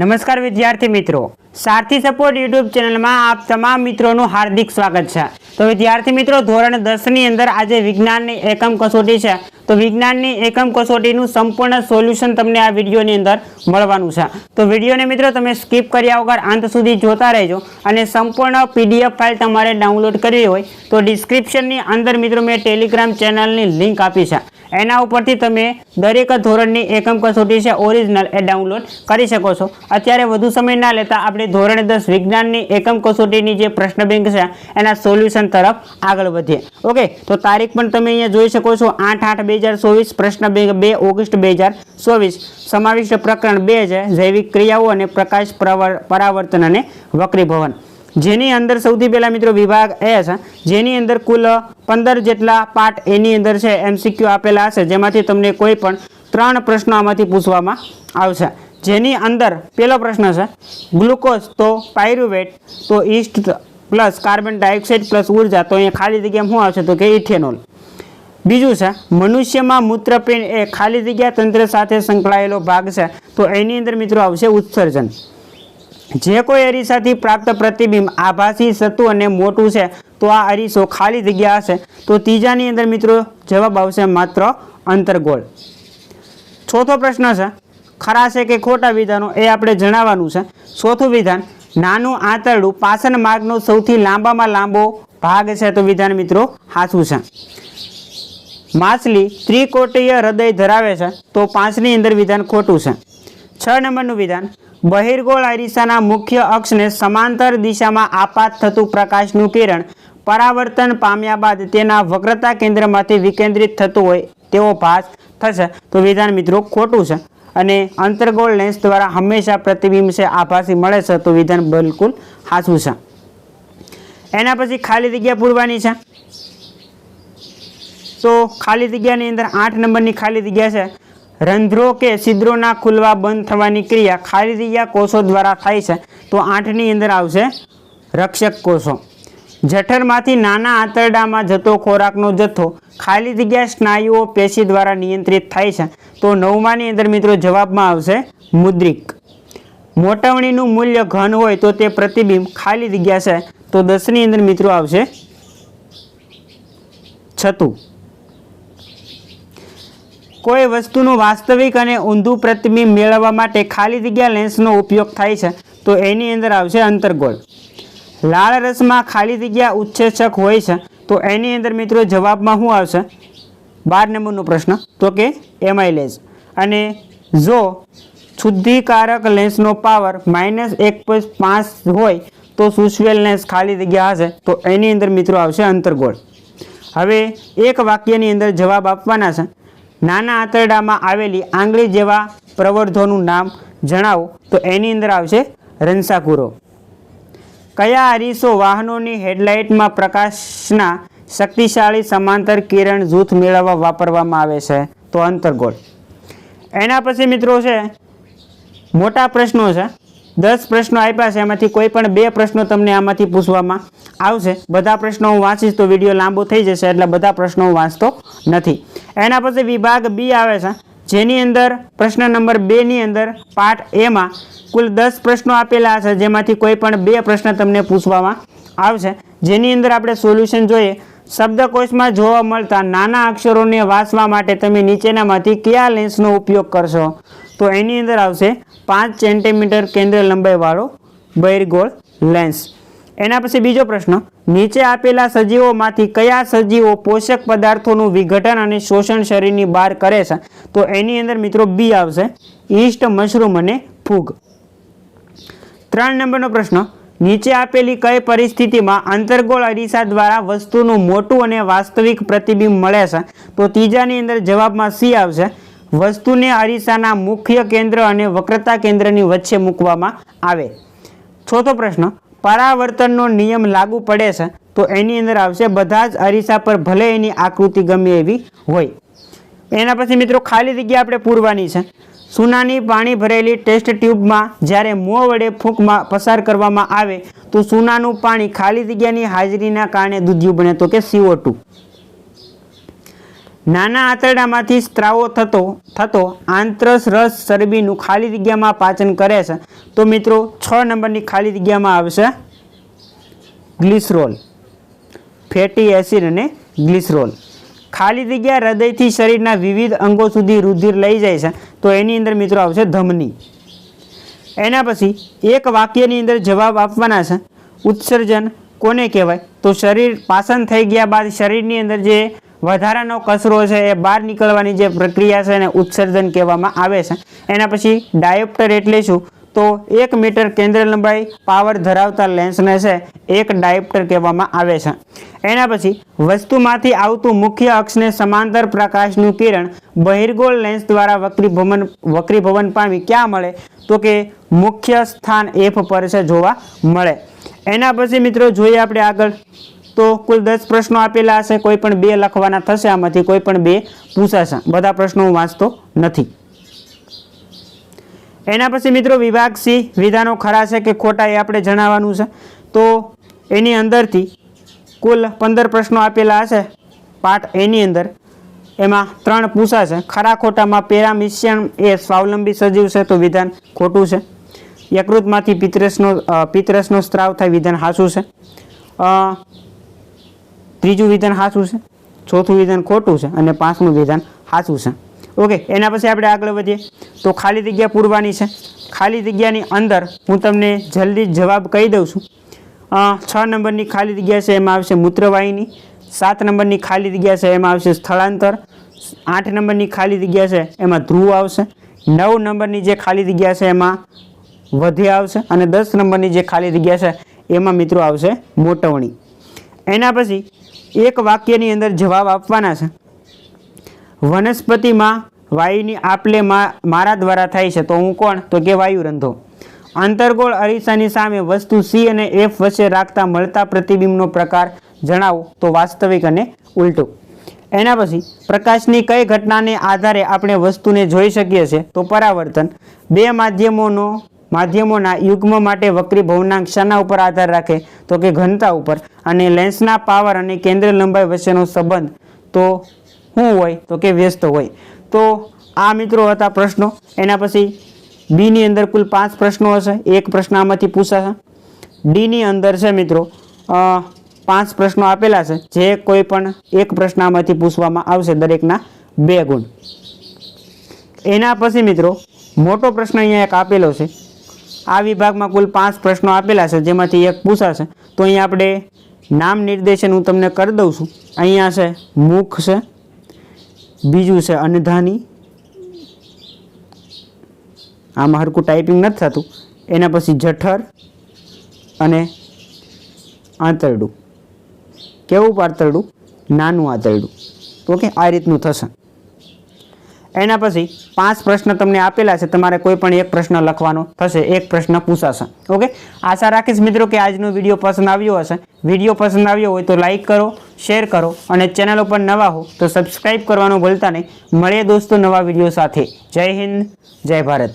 નમસ્કાર વિદ્યાર્થી મિત્રો. સારથી સપોર્ટ યુટ્યુબ ચેનલમાં આપ તમામ મિત્રોનું હાર્દિક સ્વાગત છે. તો વિદ્યાર્થી મિત્રો, ધોરણ દસની અંદર આજે વિજ્ઞાનની એકમ કસોટી છે. તો વિજ્ઞાનની એકમ કસોટીનું સંપૂર્ણ સોલ્યુશન તમને આ વિડીયોની અંદર મળવાનું છે. તો વિડીયોને મિત્રો, તમે સ્કીપ કર્યા વગર અંત સુધી જોતા રહેજો અને સંપૂર્ણ પીડીએફ ફાઇલ તમારે ડાઉનલોડ કરવી હોય તો ડિસ્ક્રિપ્શનની અંદર મિત્રો મેં ટેલિગ્રામ ચેનલની લિંક આપી છે. એના ઉપરથી તમે દરેક ધોરણની એકમ કસોટી છે ઓરિજિનલ એ ડાઉનલોડ કરી શકો છો. અત્યારે વધુ સમય ના લેતા આપણે ધોરણ દસ વિજ્ઞાનની એકમ કસોટીની જે પ્રશ્ન બેંક છે, એના સોલ્યુશન તરફ આગળ વધીએ. ઓકે તો તારીખ પણ તમે અહીંયા જોઈ શકો છો, આઠ આઠ બે હજાર ચોવીસ, પ્રશ્ન બેંક બે ઓગસ્ટ બે હજાર ચોવીસ. સમાવિષ્ટ પ્રકરણ બે છે, જૈવિક ક્રિયાઓ અને પ્રકાશ પ્રવર- પરાવર્તન અને વક્રીભવન. જેની અંદર સૌથી પહેલા મિત્રો વિભાગ એ છે, જેની અંદર કુલ પંદર જેટલા પાર્ટ એની અંદર છે એમસીક્યુ આપેલા હશે. જેમાંથી તમને કોઈ પણ ત્રણ પ્રશ્નો આમાંથી પૂછવામાં આવશે. જેની અંદર પહેલો પ્રશ્ન છે, ગ્લુકોઝ તો પાયરુવેટ, તો yeast plus carbon dioxide plus ઊર્જા, તો અહીંયા ખાલી જગ્યામાં શું આવશે? તો કે ઇથેનોલ. બીજું છે, મનુષ્યમાં મૂત્રપિંડ એ ખાલી જગ્યા તંત્ર સાથે સંકળાયેલો ભાગ છે, તો એની અંદર મિત્રો આવશે ઉત્સર્જન. જે કોઈ અરીસાથી પ્રાપ્ત પ્રતિબિંબ આભાસી સતું અને મોટું છે, તો આ અરીસો ખાલી જગ્યા હશે. તો ત્રીજાની અંદર મિત્રો જવાબ આવશે માત્ર અંતર્ગોળ. ચોથો પ્રશ્ન છે, ખરા છે કે ખોટા વિધાનો એ આપણે જણાવવાનું છે. ચોથું વિધાન, નાનું આંતરડું પાસન માર્ગનો સૌથી લાંબામાં લાંબો ભાગ છે, તો વિધાન મિત્રો હાચું છે. માછલી ત્રિકોટીય હૃદય ધરાવે છે, તો પાંચની અંદર વિધાન ખોટું છે. છ નંબરનું વિધાન બહિર્ગોળ અરીસાના મુખ્ય અક્ષને સમાંતર દિશામાં આપાત થતું પ્રકાશનું કિરણ પરાવર્તન પામ્યા બાદ તેના વક્રતા કેન્દ્રમાંથી વિકેન્દ્રિત થતું હોય તેવો ભાસ થશે. તો વિધાન મિત્રો, ખોટું છે. અને અંતર્ગોળ લેન્સ દ્વારા હંમેશા પ્રતિબિંબ છે આભાસી મળે છે, તો વિધાન બિલકુલ સાચું છે. એના પછી ખાલી જગ્યા પૂરવાની છે. તો ખાલી જગ્યાની અંદર આઠ નંબરની ખાલી જગ્યા છે. રંધ્રો કે છિદ્રોના ખુલવા બંધ થવાની ક્રિયા ખાલી જગ્યા કોષો દ્વારા થાય છે. તો આઠની અંદર આવશે રક્ષક કોષો. જઠરમાંથી નાના આંતરડામાં જતો ખોરાકનો જથ્થો ખાલી જગ્યા સ્નાયુઓ પેશી દ્વારા નિયંત્રિત થાય છે. તો નવમાની અંદર મિત્રો જવાબમાં આવશે મુદ્રિક. મોટવણીનું મૂલ્ય ઘન હોય તો તે પ્રતિબિંબ ખાલી જગ્યા છે. તો દસની અંદર મિત્રો આવશે છતું. કોઈ વસ્તુનું વાસ્તવિક અને ઊંધું પ્રતિબિંબ મેળવવા માટે ખાલી જગ્યા લેન્સનો ઉપયોગ થાય છે, તો એની અંદર આવશે અંતર્ગોળ. લાળ રસમાં ખાલી જગ્યા ઉચ્છેચક હોય છે, તો એની અંદર મિત્રો જવાબમાં શું આવશે? બાર નંબરનો પ્રશ્ન. તો કે એમાઇલેજ અને જો શુદ્ધિકારક લેન્સનો પાવર માઇનસ એક પોઈન્ટ પાંચ હોય, તો સુશવેલ લેન્સ ખાલી જગ્યા હશે, તો એની અંદર મિત્રો આવશે અંતર્ગોળ. હવે એક વાક્યની અંદર જવાબ આપવાના છે. નાના આંતરડામાં આવેલી આંગળી જેવા પ્રવર્ધોનું નામ જણાવો. તો એની અંદર આવશે રંસાકુરો. કયા અરીસો વાહનોની હેડલાઇટમાં પ્રકાશના શક્તિશાળી સમાંતર કિરણ જૂથ મેળવવા વાપરવામાં આવે છે? તો અંતર્ગોળ એના પછી મિત્રો છે, મોટા પ્રશ્નો છે. દસ પ્રશ્નો આપ્યા છે. એમાંથી કોઈ પણ બે પ્રશ્નો તમને આમાંથી પૂછવામાં આવશે. બધા પ્રશ્નો હું વાંચીશ તો વીડિયો લાંબો થઈ જશે, એટલે બધા પ્રશ્નો હું વાંચતો નથી. એના પછી વિભાગ બી આવે છે. જેની અંદર, પ્રશ્ન નંબર બેની અંદર પાર્ટ એમાં કુલ દસ પ્રશ્નો આપેલા છે. જેમાંથી કોઈ પણ બે પ્રશ્ન તમને પૂછવામાં આવશે. જેની અંદર આપણે સોલ્યુશન જોઈએ. શબ્દકોશમાં જોવા મળતા નાના અક્ષરોને વાંચવા માટે તમે નીચેનામાંથી કયા લેન્સનો ઉપયોગ કરશો? તો એની અંદર આવશે પાંચ સેન્ટીમીટર કેન્દ્ર લંબાઈવાળો બહિર્ગોળ લેન્સ એના પછી બીજો પ્રશ્ન, નીચે આપેલા સજીવોમાંથી કયા સજીવો પોષક પદાર્થોનું વિઘટન અને શોષણ શરીરની બહાર કરે છે? તો એની અંદર મિત્રો બી આવશે ઈસ્ટ મશરૂમ અને ફૂગ. ત્રણ નંબરનો પ્રશ્ન, નીચે આપેલી કઈ પરિસ્થિતિમાં અંતર્ગોળ અરીસા દ્વારા વસ્તુનું મોટું અને વાસ્તવિક પ્રતિબિંબ મળે છે? તો ત્રીજાની અંદર જવાબમાં સી આવશે વસ્તુને અરીસાના મુખ્ય કેન્દ્ર અને વક્રતા કેન્દ્રની વચ્ચે મૂકવામાં આવે. ચોથો પ્રશ્ન, પરાવર્તનનો નિયમ લાગુ પડે છે તો એની અંદર આવશે બધા જ અરીસા પર ભલે એની આકૃતિ ગમે એવી હોય. એના પછી મિત્રો ખાલી જગ્યા આપણે પૂરવાની છે. સુનાની પાણી ભરેલી ટેસ્ટ ટ્યુબમાં જ્યારે મોં વડે ફૂંકમાં પસાર કરવામાં આવે તો સુનાનું પાણી ખાલી જગ્યાની હાજરીના કારણે દૂધિયું બને તો કે સીઓ નાના આંતરડામાંથી સ્ત્રાવો થતો થતો આંતરસ રસ ચરબીનું ખાલી જગ્યામાં પાચન કરે છે. તો મિત્રો, છ નંબરની ખાલી જગ્યામાં આવશે ગ્લિસરોલ, ફેટી એસિડ અને ગ્લિસરોલ. ખાલી જગ્યા હૃદયથી શરીરના વિવિધ અંગો સુધી રુધિર લઈ જાય છે. તો એની અંદર મિત્રો આવશે ધમની. એના પછી એક વાક્યની અંદર જવાબ આપવાના છે. ઉત્સર્જન કોને કહેવાય? તો શરીર પાચન થઈ ગયા બાદ શરીરની અંદર જે વધારાનો કચરો છે એ બહાર નીકળવાની જે પ્રક્રિયા છે એને ઉત્સર્જન કહેવામાં આવે છે. એના પછી ડાયોપ્ટર એટલે શું? તો એક મીટર કેન્દ્ર લંબાઈ પાવર ધરાવતા લેન્સને છે એક ડાયોપ્ટર કહેવામાં આવે છે. એના પછી વસ્તુમાંથી આવતું મુખ્ય અક્ષને સમાંતર પ્રકાશનું કિરણ બહિર્ગોળ લેન્સ દ્વારા વક્રીભવન વક્રીભવન પામી ક્યાં મળે? તો કે મુખ્ય સ્થાન એફ પર છે જોવા મળે. એના પછી મિત્રો જોઈએ આપણે આગળ. તો કુલ દસ પ્રશ્નો આપેલા હશે, કોઈ પણ બે લખવાના થશે આમાંથી, કોઈ પણ બે પૂછાશે. બધા પ્રશ્નો હું વાંચતો નથી. એના પછી મિત્રો વિભાગ સી, વિધાનો ખરા છે કે ખોટા એ આપણે જણાવવાનું છે. તો એની અંદરથી કુલ પંદર પ્રશ્નો આપેલા હશે, પાઠ એની અંદર. એમાં ત્રણ પૂછાશે. ખરા ખોટામાં પેરામિશિયન એ સ્વાવલંબી સજીવ છે તો વિધાન ખોટું છે. યકૃતમાંથી પિત્રસનો પિત્રસનો સ્ત્રાવ થાય, વિધાન હાસું છે. ત્રીજું વિધાન હાસું છે, ચોથું વિધાન ખોટું છે અને પાંચમું વિધાન હાસું છે. ઓકે, એના પછી આપણે આગળ વધીએ. તો ખાલી જગ્યા પૂરવાની છે. ખાલી જગ્યાની અંદર હું તમને જલ્દી જવાબ કહી દઉં છું. છ નંબરની ખાલી જગ્યા છે, એમાં આવશે મૂત્રવાહિની. સાત નંબરની ખાલી જગ્યા છે, એમાં આવશે સ્થળાંતર. આઠ નંબરની ખાલી જગ્યા છે, એમાં ધ્રુવ આવશે. નવ નંબરની જે ખાલી જગ્યા છે, એમાં વધે આવશે અને દસ નંબરની જે ખાલી જગ્યા છે, એમાં મિત્રો આવશે મોટવણી. એના પછી એક વાક્યની અંદર જવાબ આપવાના છે. વનસ્પતિમાં વાયુની આપલે મારા દ્વારા થાય છે. તો હું કોણ? તો કે વાયુ રંધો આંતરગોળ અરીસાની સામે વસ્તુ સી અને એફ વચ્ચે રાખતા મળતા પ્રતિબિંબનો પ્રકાર જણાવો. તો વાસ્તવિક અને ઉલટું. એના પછી, પ્રકાશની કઈ ઘટનાને આધારે આપણે વસ્તુને જોઈ શકીએ છીએ? તો પરાવર્તન. બે માધ્યમોનો માધ્યમોના યુગ્મ માટે વક્રી ભવનાંક શાના ઉપર આધાર રાખે, તો કે ઘનતા ઉપર. અને લેન્સના પાવર અને કેન્દ્ર લંબાઈ વચ્ચેનો સંબંધ તો શું હોય? તો કે વ્યસ્ત હોય. તો આ મિત્રો હતા પ્રશ્નો. એના પછી બીની અંદર કુલ પાંચ પ્રશ્નો હશે. એક પ્રશ્ન આમાંથી પૂછાશે. ડીની અંદર છે મિત્રો પાંચ પ્રશ્નો આપેલા છે. જે કોઈ પણ એક પ્રશ્ન આમાંથી પૂછવામાં આવશે દરેકના બે ગુણ. એના પછી મિત્રો, મોટો પ્રશ્ન અહીંયા એક આપેલો છે. આ વિભાગમાં કુલ પાંચ પ્રશ્નો આપેલા છે, જેમાંથી એક પૂછાશે. તો અહીંયા આપણે નામ નિર્દેશન હું તમને કરી દઉં છું. અહીંયા છે મુખ છે, બીજું છે અનધાની આમાં હરકું ટાઈપિંગ નથી થતું. એના પછી જઠર અને આંતરડું. કેવું આંતરડું નાનું આંતરડું. ઓકે આ રીતનું થશે. એના પછી પાંચ પ્રશ્ન તમને આપેલા છે. તમારે કોઈ પણ એક પ્રશ્ન લખવાનો થશે, એક પ્રશ્ન પૂછાશે. ઓકે? આશા રાખીશ મિત્રો કે આજનો વીડિયો પસંદ આવ્યો હશે. વીડિયો પસંદ આવ્યો હોય તો લાઈક કરો, શેર કરો અને ચેનલ ઉપર નવા હો તો સબસ્ક્રાઈબ કરવાનું ભૂલતા નહીં. મળીએ દોસ્તો નવા વીડિયો સાથે. જય હિન્દ, જય ભારત.